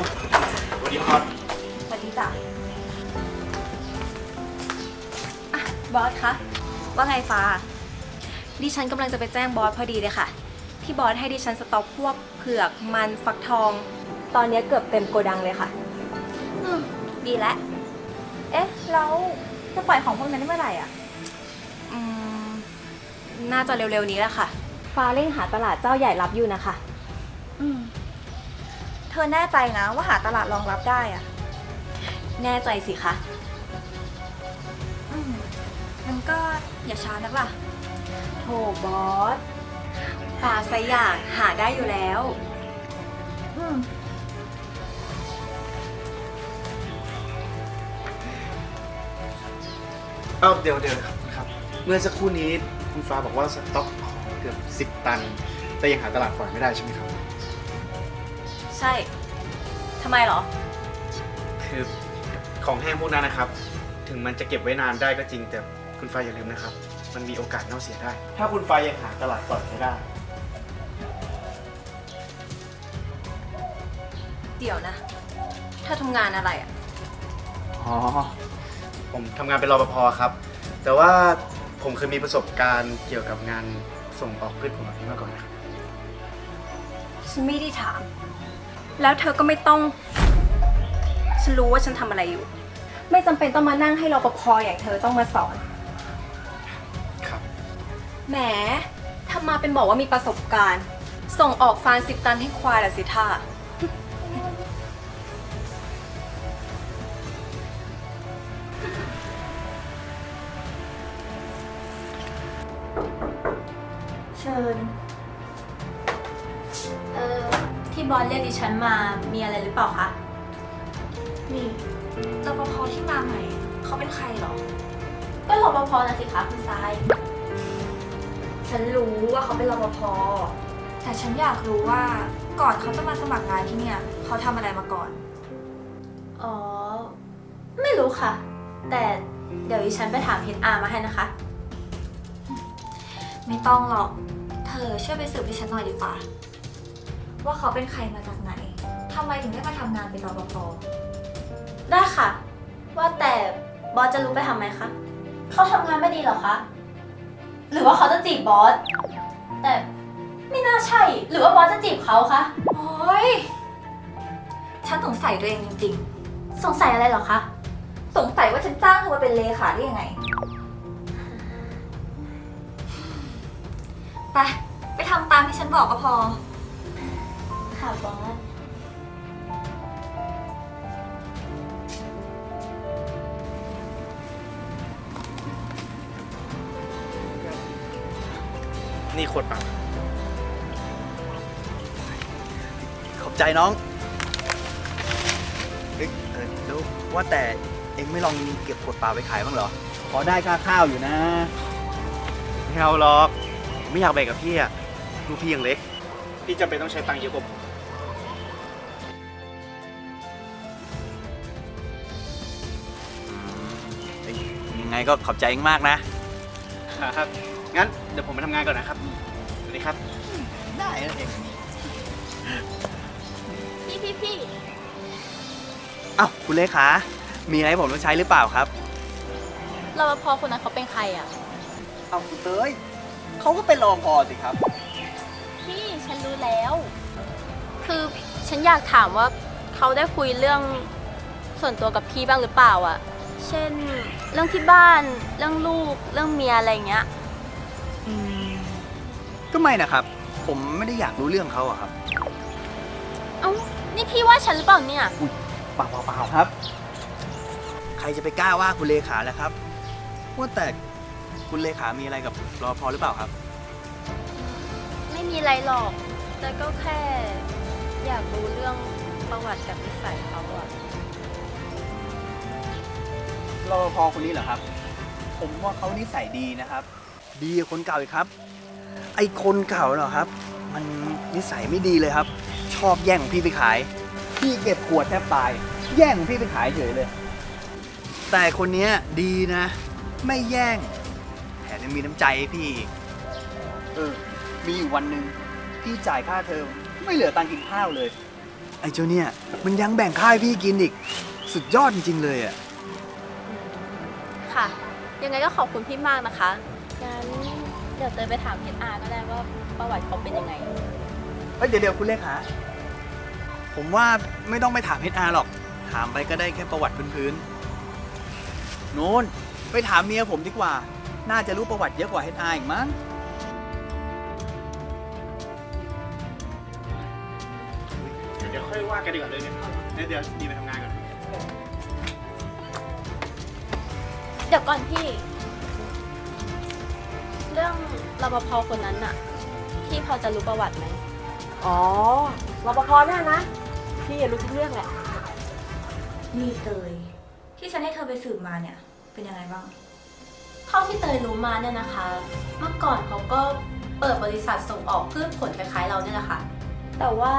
สวัสดีครับ สวัสดีจ้ะอะบอสคะ ว่าไงฟ้า ดิฉันกำลังจะไปแจ้งบอสพอดีเลยค่ะ ที่บอสให้ดิฉันสต็อกพวกเผือกมันฟักทอง ตอนนี้เกือบเต็มโกดังเลยค่ะ อืม ดีแล้ว เอ๊ะ แล้วจะปล่อยของพวกนั้นได้เมื่อไหร่อะ อืม น่าจะเร็วๆนี้แหละค่ะ ฟ้าเร่งหาตลาดเจ้าใหญ่รับอยู่นะคะ อืม เธอแน่ใจนะว่าหาตลาดรองรับได้อะแน่ใจสิคะ อืมงั้นก็อย่าช้านักล่ะ โถบอสฟ้าสกอย่างหาได้อยู่แล้ว อืม เอ้าเดี๋ยวเดี๋ยวครับครับ เมื่อสักครู่นี้คุณฟ้าบอกว่าสต็อกของเกือบ10ตัน แต่ยังหาตลาดปล่อยไม่ได้ใช่ไหมครับ ใช่ ทำไมเหรอ คือของแห้งพวกนั้นนะครับ ถึงมันจะเก็บไว้นานได้ก็จริง แต่คุณฟ้าอย่าลืมนะครับ มันมีโอกาสเน่าเสียได้ ถ้าคุณฟ้ายังหาตลาดปล่อยไม่ได้ เดี๋ยวนะ ถ้าทำงานอะไรอะอ๋อ ผมทำงานเป็นรปภครับ แต่ว่าผมเคยมีประสบการณ์เกี่ยวกับงานส่งออกพืชผลแบบนี้มาก่อนนะครับ ฉันไม่ได้ถาม แล้วเธอก็ไม่ต้อง ฉันรู้ว่าฉันทำอะไรอยู่ ไม่จำเป็นต้องมานั่งให้รปภอย่างเธอต้องมาสอน ครับ แหมถ้ามาเป็นบอกว่ามีประสบการณ์ ส่งออกฟานสิบตันให้ควายละสิท่า ที่บอสเรียกดิฉันมามีอะไรหรือเปล่าคะ นี่รปภที่มาใหม่ เขาเป็นใครเหรอ ก็รปภนะสิคะคุณทราย ฉันรู้ว่าเขาเป็นรปภ แต่ฉันอยากรู้ว่าก่อนเขาจะมาสมัครงานที่เนี่ย เขาทำอะไรมาก่อน อ๋อ ไม่รู้ค่ะ แต่เดี๋ยวดิฉันไปถาม HR มาให้นะคะ ไม่ต้องหรอก เธอช่วยไปสืบให้ฉันหน่อยดีกว่า ว่าเขาเป็นใครมาจากไหนทำไมถึงได้มาทำงานเป็นรปภได้ค่ะ ว่าแต่บอสจะรู้ไปทำไมคะเขาทำงานไม่ดีเหรอคะ หรือว่าเขาจะจีบบอส แต่ไม่น่าใช่ หรือว่าบอสจะจีบเขาคะ โอ้ยฉันสงสัยตัวเองจริงสงสัยอะไรเหรอคะ ๆ สงสัยว่าฉันจ้างเธอมาเป็นเลขาได้ยังไง ไป ไปทำตามที่ฉันบอกก็พอ ค่ะบอส นี่โคตรปังขอบใจน้องเอ้ยเออแล้วว่าแต่เอ็งไม่ลองเก็บขวดเปล่าไปขายบ้างเหรอ พอได้ค่าข้าวอยู่นะ ไม่เอาหรอก ไม่อยากแบ่งกับพี่อะลูกพี่ยังเล็ก พี่จำเป็นต้องใช้ตังค์เยอะกว่าผม ก็ขอบใจเอ็งมากนะ ครับ งั้นเดี๋ยวผมไปทำงานก่อนนะครับ สวัสดีครับ ได้นะเอ็งพี่พี่พี่เอ้าคุณเลขา มีอะไรให้ผมต้องใช้หรือเปล่าครับ รปภคนนั้นเขาเป็นใครอะ เอ้าคุณเตยเขาก็เป็นรองพอสิครับ พี่ฉันรู้แล้ว คือฉันอยากถามว่าเขาได้คุยเรื่องส่วนตัวกับพี่บ้างหรือเปล่าอะ เช่น เรื่องที่บ้าน เรื่องลูก เรื่องเมียอะไรอย่างเงี้ย อืมก็ไม่นะครับ ผมไม่ได้อยากรู้เรื่องเขาอะครับเอ้า นี่พี่ว่าฉันหรือเปล่าเนี่ย เปล่าเปล่าเปล่าครับ ใครจะไปกล้าว่าคุณเลขาแล้วครับว่าแต่คุณเลขามีอะไรกับรอพอหรือเปล่าครับ ไม่มีอะไรหรอก แต่ก็แค่ อยากรู้เรื่องประวัติกับนิสัยเขาอะ รอพอคนนี้เหรอครับ ผมว่าเขานิสัยดีนะครับ ดีกว่าคนเก่าอีกครับ ไอ้คนเก่าเหรอครับ มันนิสัยไม่ดีเลยครับ ชอบแย่งของพี่ไปขาย พี่เก็บขวดแทบตาย แย่งของพี่ไปขายเฉยเลย แต่คนเนี้ยดีนะ ไม่แย่ง แถมยังมีน้ำใจให้พี่อีกเออ มีอยู่วันหนึ่งพี่จ่ายค่าเทอมไม่เหลือตังค์กินข้าวเลย ไอ้เจ้าเนี่ยมันยังแบ่งค่ายพี่กินอีก สุดยอดจริงๆเลยอะ ค่ะ ยังไงก็ขอบคุณพี่มากนะคะ งั้นเดี๋ยวเตยไปถามเฮดอาก็ได้ว่าประวัติเขาเป็นยังไงเฮ้ยเดี๋ยวเดี๋ยวคุณเลขาผมว่าไม่ต้องไปถาม HR หรอก ถามไปก็ได้แค่ประวัติพื้นๆนู้นไปถามเมียผมดีกว่า น่าจะรู้ประวัติเยอะกว่า HR อีกมั้ง เดี๋ยวค่อยว่ากันดีกว่าเลยเนี่ย เดี๋ยวเดี๋ยวดีไปทำงาน เดี๋ยวก่อนพี่ เรื่องรปภคนนั้นน่ะ พี่พอจะรู้ประวัติไหม อ๋อรปภเนี่ยนะ พี่รู้ทุกเรื่องแหละ นี่เตย ที่ฉันให้เธอไปสืบมาเนี่ย เป็นยังไงบ้าง เท่าที่เตยรู้มาเนี่ยนะคะ เมื่อก่อนเขาก็เปิดบริษัทส่งออกพืชผลคล้ายๆเราเนี่ยแหละค่ะ แต่ว่า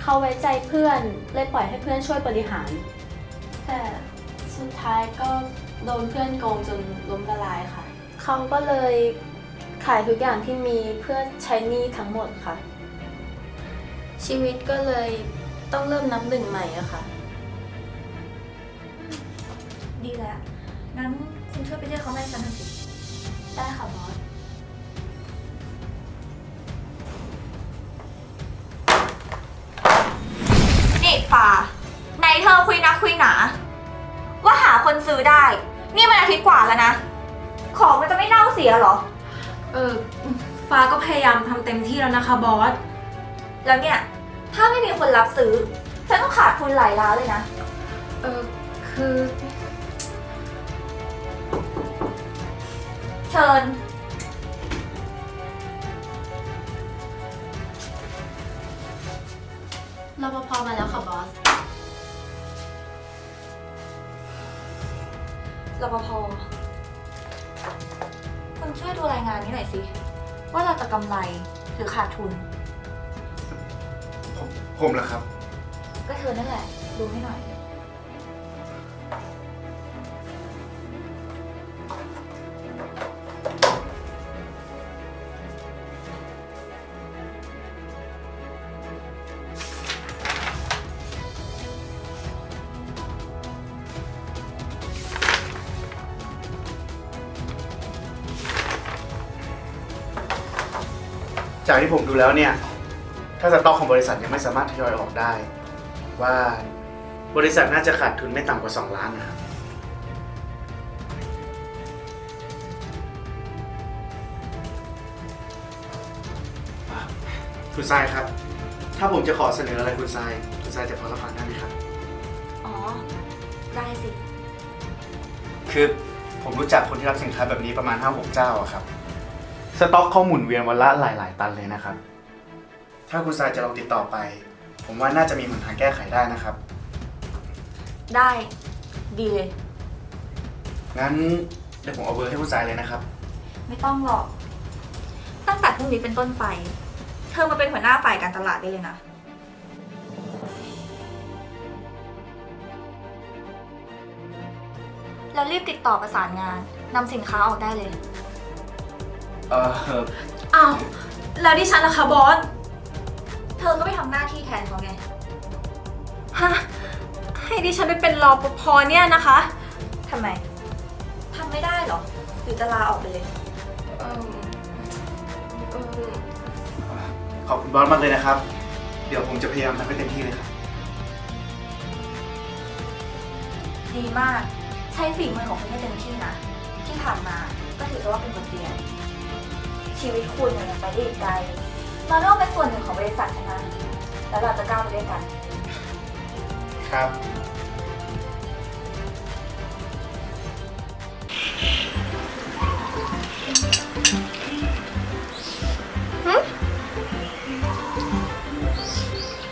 เขาไว้ใจเพื่อนเลยปล่อยให้เพื่อนช่วยบริหาร แต่สุดท้ายก็ โดนเพื่อนโกงจนล้มละลายค่ะ เขาก็เลยขายทุกอย่างที่มีเพื่อใช้หนี้ทั้งหมดค่ะ ชีวิตก็เลยต้องเริ่มนับหนึ่งใหม่อะค่ะ ดีแล้ว งั้นคุณช่วยไปเรียกเขามาให้ฉันหน่อยสิ ได้ค่ะบอส นี่ฟ้าไหนเธอคุยนักคุยหนาว่า ทิตย์กว่าแล้วนะ ของมันจะไม่เน่าเสียเหรอ เออ ฟ้าก็พยายามทำเต็มที่แล้วนะคะบอส แล้วเนี่ย ถ้าไม่มีคนรับซื้อ ฉันต้องขาดทุนหลายล้านเลยนะ เออคือ เชิญ รปภมาแล้วค่ะบอส รปภคุณช่วยดูรายงานนี้หน่อยสิ ว่าเราจะกำไรหรือขาดทุน ผมผมเหรอครับ ก็เธอนั่นแหละ ดูให้หน่อย จากที่ผมดูแล้วเนี่ย ถ้าสต็อกของบริษัทยังไม่สามารถทยอยออกได้ ว่าบริษัทน่าจะขาดทุนไม่ต่ำกว่า 2 ล้านนะครับ คุณทรายครับ ถ้าผมจะขอเสนออะไรคุณทราย คุณทรายจะพอรับฟังได้ไหมครับ อ๋อ ได้สิ คือผมรู้จักคนที่รับสินค้าแบบนี้ประมาณ 5-6 เจ้าอะครับ สต็อกเขาหมุนเวียนวันละหลาย ๆ ตันเลยนะครับ ถ้าคุณทรายจะลองติดต่อไป ผมว่าน่าจะมีหนทางแก้ไขได้นะครับ ได้ดีเลย งั้นเดี๋ยวผมเอาเบอร์ให้คุณทรายเลยนะครับ ไม่ต้องหรอก ตั้งแต่พรุ่งนี้เป็นต้นไป เธอมาเป็นหัวหน้าฝ่ายการตลาดได้เลยนะ แล้วรีบติดต่อประสานงานนำสินค้าออกได้เลย เอออ้าวแล้วดิฉันล่ะคะบอส เธอก็ไปทำหน้าที่แทนเขาไง ฮะ ให้ดิฉันไปเป็นรอปภเนี่ยนะคะ ทำไม ทำไม่ได้เหรอ หรือจะลาออกไปเลย เออเออขอบคุณบอสมากเลยนะครับ เดี๋ยวผมจะพยายามทำให้เต็มที่เลยครับ ดีมาก ใช้ฝีมือของคุณให้เต็มที่นะ ที่ผ่านมาก็ถือว่าเป็นบทเรียน ชีวิตคุณเนี่ยยังไปได้อีกไกล มาร่วมเป็นส่วนหนึ่งของบริษัทฉันนะแล้วเราจะก้าวไปด้วยกัน ครับ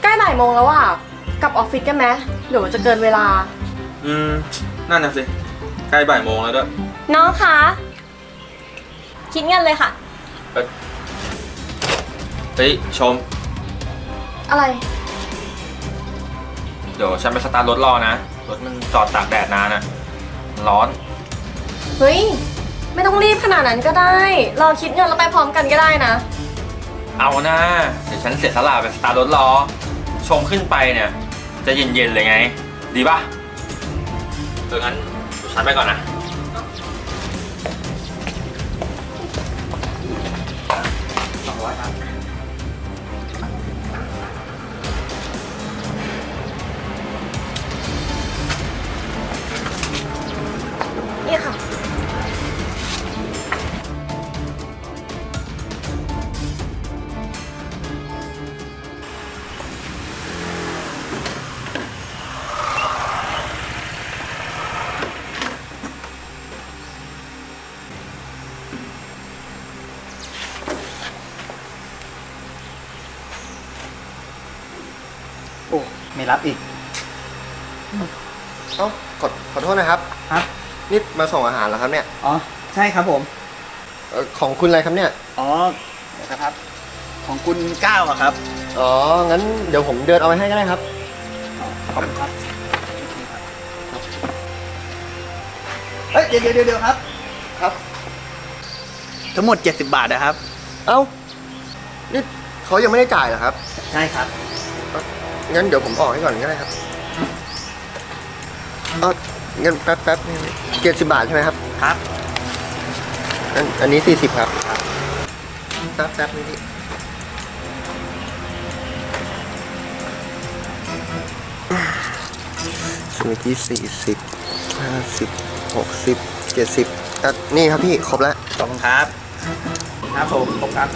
ใกล้บ่ายโมงแล้วอะ กลับออฟฟิศกันไหมเดี๋ยวมันจะเกินเวลา อืม นั่นน่ะสิ ใกล้บ่ายโมงแล้วด้วย น้องคะ คิดเงินเลยค่ะ เฮ้ยชม อะไร เดี๋ยวฉันไปสตาร์ทรถรอนะ รถมันจอดตากแดดนานอะมันร้อน เฮ้ย ไม่ต้องรีบขนาดนั้นก็ได้ รอคิดเงินแล้วไปพร้อมกันก็ได้นะ เอานะ เดี๋ยวฉันเสียสละไปสตาร์ทรถรอชชมขึ้นไปเนี่ย จะเย็นๆเลยไง ดีป่ะเอองั้นเดี๋ยวฉันไปก่อนนะ รับอีก เอ้าขอขอโทษนะครับ ครับ นี่มาส่งอาหารเหรอครับเนี่ยอ๋อ ใช่ครับผม เอ่อของคุณอะไรครับเนี่ย อ๋อเดี๋ยวนะครับ ของคุณก้าวอะครับ อ๋อ งั้นเดี๋ยวผมเดินเอาไปให้ก็ได้ครับ ขอบคุณครับ เฮ้ย เดี๋ยวเดี๋ยวเดี๋ยวครับ ครับ ทั้งหมด 70 บาทนะครับ เอ้า นี่เขายังไม่ได้จ่ายเหรอครับ ใช่ครับ งั้นเดี๋ยวผมออกให้ก่อนก็ได้ครับเอ๋องั้นแป๊บแป๊บเจ็ดสิบบาทใช่ไหมครับ ครับ อันอันนี้สี่สิบครับ แป๊บแป๊บนี่พี่เมื่อกี้สี่สิบห้าสิบหกสิบเจ็ดสิบอะนี่ครับพี่ ครบแล้วขอบคุณครับ ครับผมขอบคุณครับ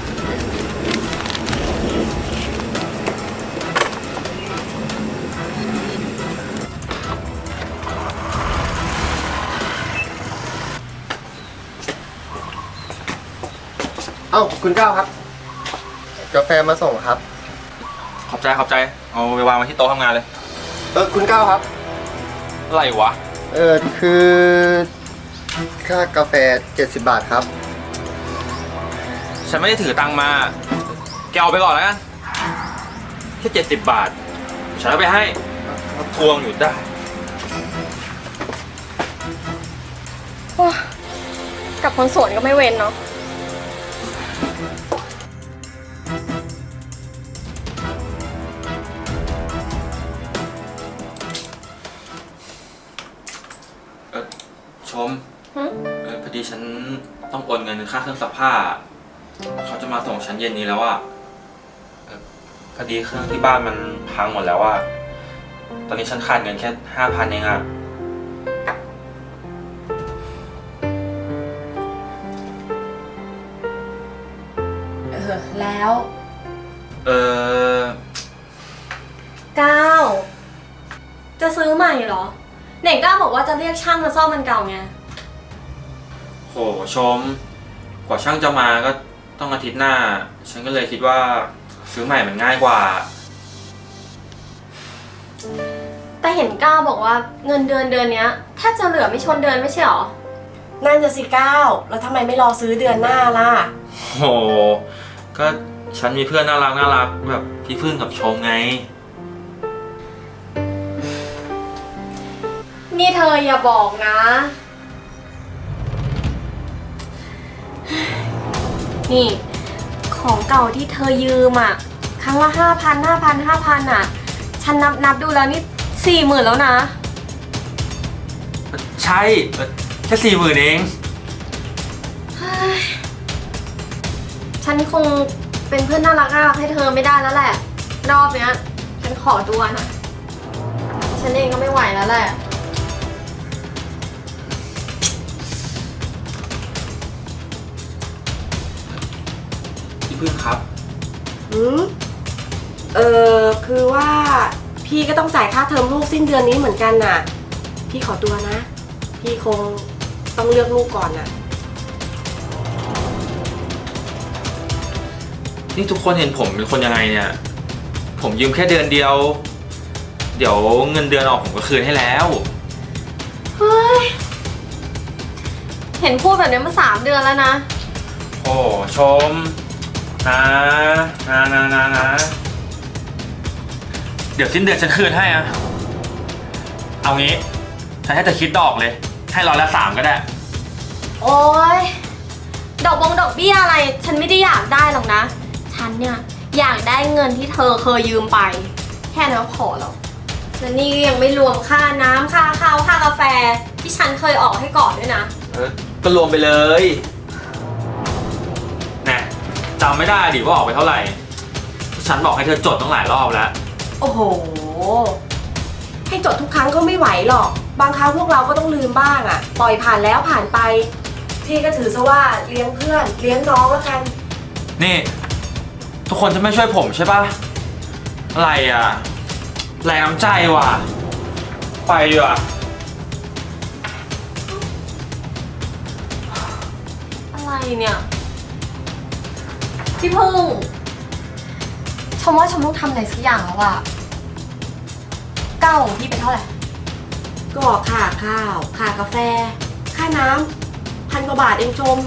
เอ้าคุณก้าวครับ กาแฟมาส่งครับ ขอบใจขอบใจ เอาไปวางไว้ที่โต๊ะทำงานเลย เออคุณก้าวครับ อะไรวะ เออคือค่ากาแฟ 70 บาทครับ ฉันไม่ได้ถือตังค์มา แกเอาไปก่อนแล้วกันแค่เจ็ดสิบบาท ฉันเอาไปให้ทวงอยู่ได้กับคนโสวนก็ไม่เว้นเนาะ มหึ เออพอดีฉันต้องโอนเงินค่าเครื่องซักผ้า เขาจะมาส่งฉันเย็นนี้แล้วอะเออพอดีเครื่องที่บ้านมันพังหมดแล้วอะตอนนี้ฉันขาดเงินแค่ห้าพันเองอะเออแล้วเออก้าวจะซื้อใหม่เหรอ ไหนก้าวบอกว่าจะเรียกช่างมาซ่อมมันเก่าไง โหชม กว่าช่างจะมาก็ต้องอาทิตย์หน้า ฉันก็เลยคิดว่าซื้อใหม่มันง่ายกว่า แต่เห็นก้าวบอกว่าเงินเดือนเดือนเนี้ยแทบจะเหลือไม่ชนเดือนไม่ใช่เหรอ นั่นจะสิก้าวแล้วทำไมไม่รอซื้อเดือนหน้าล่ะ โห ก็ฉันมีเพื่อนน่ารักน่ารักแบบพี่พึ่งกับชมไง นี่เธออย่าบอกนะ นี่ ของเก่าที่เธอยืมอะครั้งละห้าพันห้าพันห้าพันอะฉันนับนับดูแล้วนี่สี่หมื่นแล้วนะ ใช่เอ่อแค่สี่หมื่นเอง ฉันคงเป็นเพื่อนน่ารักน่ารักให้เธอไม่ได้แล้วแหละ รอบเนี้ย ฉันขอตัวนะ ฉันเองก็ไม่ไหวแล้วแหละ พี่พึ่งครับ หืมเออคือว่าพี่ก็ต้องจ่ายค่าเทอมลูกสิ้นเดือนนี้เหมือนกันน่ะ พี่ขอตัวนะ พี่คงต้องเลือกลูกก่อนน่ะ นี่ทุกคนเห็นผมเป็นคนยังไงเนี่ย ผมยืมแค่เดือนเดียว เดี๋ยวเงินเดือนออกผมก็คืนให้แล้ว เฮ้ย เห็นพูดแบบนี้มาสามเดือนแล้วนะ โอ้ชม นะนะนะนะนะเดี๋ยวสิ้นเดือนฉันคืนให้อะเอางี้ ฉันให้เธอคิดดอกเลย ให้ร้อยละสามก็ได้ โอ๊ย ดอกบงดอกเบี้ยอะไร ฉันไม่ได้อยากได้หรอกนะ ฉันเนี่ยอยากได้เงินที่เธอเคยยืมไป แค่นั้นก็พอแล้วและนี่ยังไม่รวมค่าน้ำค่าข้าวค่ากาแฟ ที่ฉันเคยออกให้ก่อนด้วยนะ เออก็รวมไปเลยน่ะ จำไม่ได้ดิว่าออกไปเท่าไหร่ ฉันบอกให้เธอจดตั้งหลายรอบแล้ว โอ้โห ให้จดทุกครั้งก็ไม่ไหวหรอก บางครั้งพวกเราก็ต้องลืมบ้างอะปล่อยผ่านแล้วผ่านไป พี่ก็ถือซะว่าเลี้ยงเพื่อน เลี้ยงน้องแล้วกัน นี่ ทุกคนจะไม่ช่วยผมใช่ปะอะไรอะแรงน้ำใจว่ะ ไปดีกว่าอะไรเนี่ย พี่พึ่ง ชมว่าชมต้องทำอะไรสักอย่างแล้วอะเก้าของพี่เป็นเท่าไหร่ ก็ค่าข้าว ค่ากาแฟ ค่าน้ำพันกว่าบาทเองชม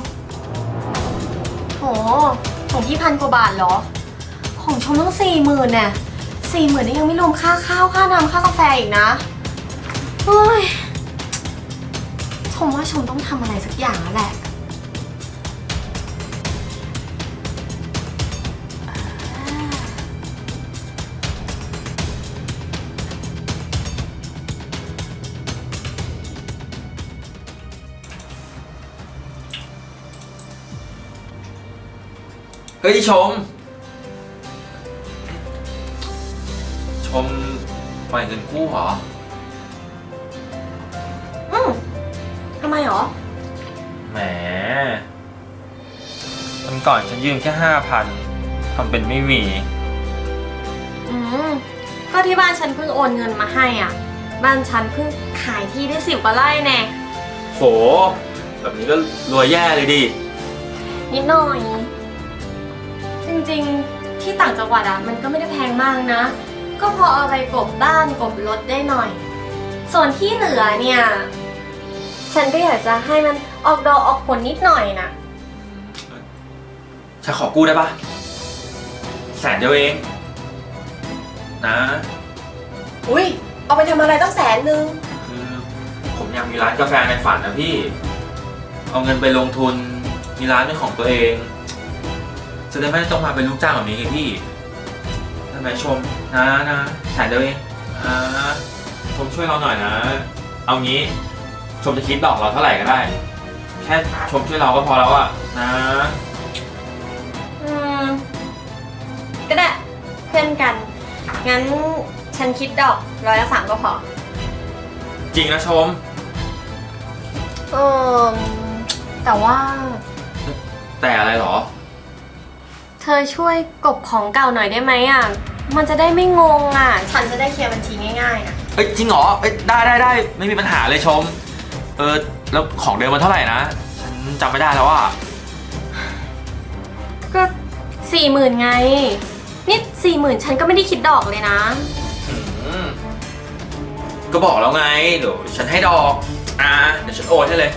โห ของพี่พันกว่าบาทเหรอ ของชมต้องสี่หมื่นเนี่ยสี่หมื่นนี่ยังไม่รวมค่าข้าว ค่าน้ำค่ากาแฟอีกนะเฮ้ยชมว่าชมต้องทำอะไรสักอย่างแล้วแหละ เฮ้ยชม ชมปล่อยเงินกู้เหรอ อืมทำไมหรอ แหมวันก่อนฉันยืมแค่ห้าพันทำเป็นไม่มี อืม ก็ที่บ้านฉันเพิ่งโอนเงินมาให้อะ บ้านฉันเพิ่งขายที่ได้สิบกว่าไร่แน่โห แบบนี้ก็รวยแย่เลยดิ นิดหน่อยจ ริงๆ ที่ต่างจังหวัดอะมันก็ไม่ได้แพงมากนะ ก็พอเอาไปกลบบ้านกลบรถได้หน่อย ส่วนที่เหลือเนี่ย ฉันก็อยากจะให้มันออกดอกออกผลนิดหน่อยนะฉันขอกู้ได้ปะแสนเดียวเองนะอุ้ยเอาไปทำอะไรตั้งแสนนึง คือผมอยากมีร้านกาแฟในฝันนะพี่ เอาเงินไปลงทุนมีร้านเป็นของตัวเอง จะได้ไม่ต้องมาเป็นลูกจ้างแบบนี้ไงพี่ทำไมชมนะนะแสนเดียวเองอ่าชมช่วยเราหน่อยนะ เอางี้ ชมจะคิดดอกเราเท่าไหร่ก็ได้ แค่ชมช่วยเราก็พอแล้วอะนะอืม ก็ได้เพื่อนกัน งั้นฉันคิดดอกร้อยละสามก็พอจริงนะชม เออแต่ว่าแต่อะไรหรอ เธอช่วยกบของเก่าหน่อยได้ไหมอะ มันจะได้ไม่งงอะ ฉันจะได้เคลียร์บัญชีง่ายๆอะเอ้ยจริงเหรอเอ้ยได้ได้ได้ไม่มีปัญหาเลยชม เออแล้วของเดิมมันเท่าไหร่นะ ฉันจำไม่ได้แล้วว่าก็สี่หมื่นไง นี่สี่หมื่นฉันก็ไม่ได้คิดดอกเลยนะก็บอกแล้วไงเดี๋ยวฉันให้ดอกอ่าเดี๋ยวฉันโอนให้เลย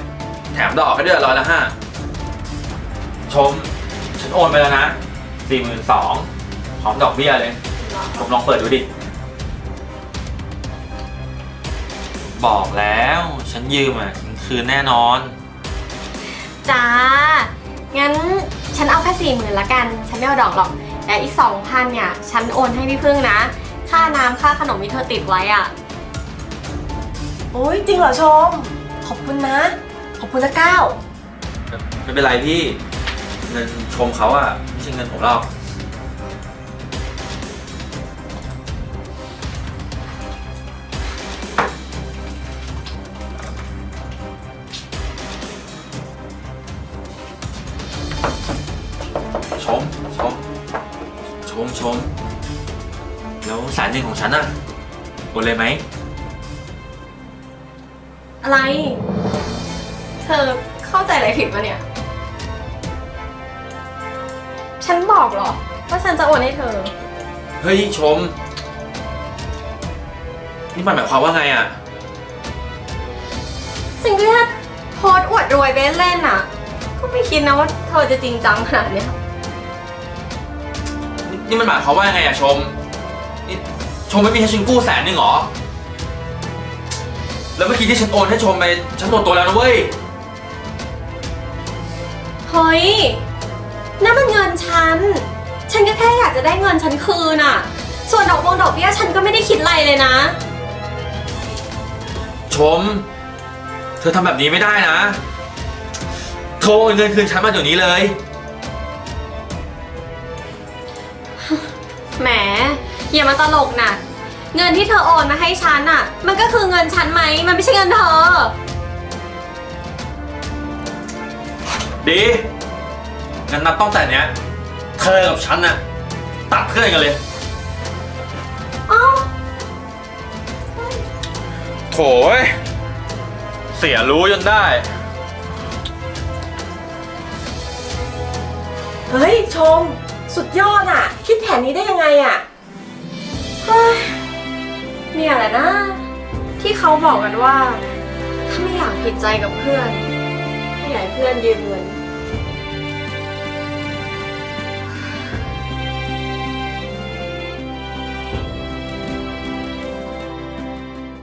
แถมดอกให้ด้วยร้อยละห้าชม ฉันโอนไปแล้วนะ สี่หมื่นสองพร้อมดอกเบี้ยเลย ผมลองเปิดดูดิ บอกแล้ว ฉันยืมอะฉันคืนแน่นอน จ้า งั้นฉันเอาแค่สี่หมื่นละกัน ฉันไม่เอาดอกหรอก แต่อีกสองพันเนี่ย ฉันโอนให้พี่พึ่งนะ ค่าน้ำค่าขนมที่เธอติดไว้อะ โอ้ยจริงเหรอชม ขอบคุณนะ ขอบคุณนะก้าว ไม่เป็นไรพี่เงินชมเขาอะ ไม่ใช่เงินผมหรอกชมชมชมชมแล้วสนหนึ่งของฉันอะโอนเลยไหม อะไร เธอเข้าใจอะไรผิดปะเนี่ย บอกเหรอว่าฉันจะโอนให้เธอ เฮ้ยชม นี่มันหมายความว่าไงอะ สิ่งที่แค่โพสต์อวดรวยไปเล่นๆอะ ก็ไม่คิดนะว่าเธอจะจริงจังขนาดเนี้ยนี่มันหมายความว่ายังไงอะชม นี่ชมไม่มีให้ฉันกู้แสนหนึ่งเหรอ แล้วเมื่อกี้ที่ฉันโอนให้ชมไปฉันหมดตัวแล้วนะเว้ย เฮ้ย นั่นมันเงินฉัน ฉันก็แค่อยากจะได้เงินฉันคืนอะส่วนดอกบงดอกเนี่ยฉันก็ไม่ได้คิดอะไรเลยนะ ชม เธอทำแบบนี้ไม่ได้นะ โทรเอาเงินคืนฉันมาเดี๋ยวนี้เลย แหมอย่ามาตลกนะเงินที่เธอโอนมาให้ฉันอะมันก็คือเงินฉันไหม มันไม่ใช่เงินเธอ ดี งั้นนับตั้งแต่เนี้ย เธอกับฉันน่ะตัดเพื่อนกันเลย เอ้าโถยเสียรู้จนได้ เฮ้ย ชม สุดยอดอะ คิดแผนนี้ได้ยังไงอะเฮ้ยเนี่ยแหละนะ ที่เขาบอกกันว่า ถ้าไม่อยากผิดใจกับเพื่อน ให้อยากให้เพื่อนยืมเงิน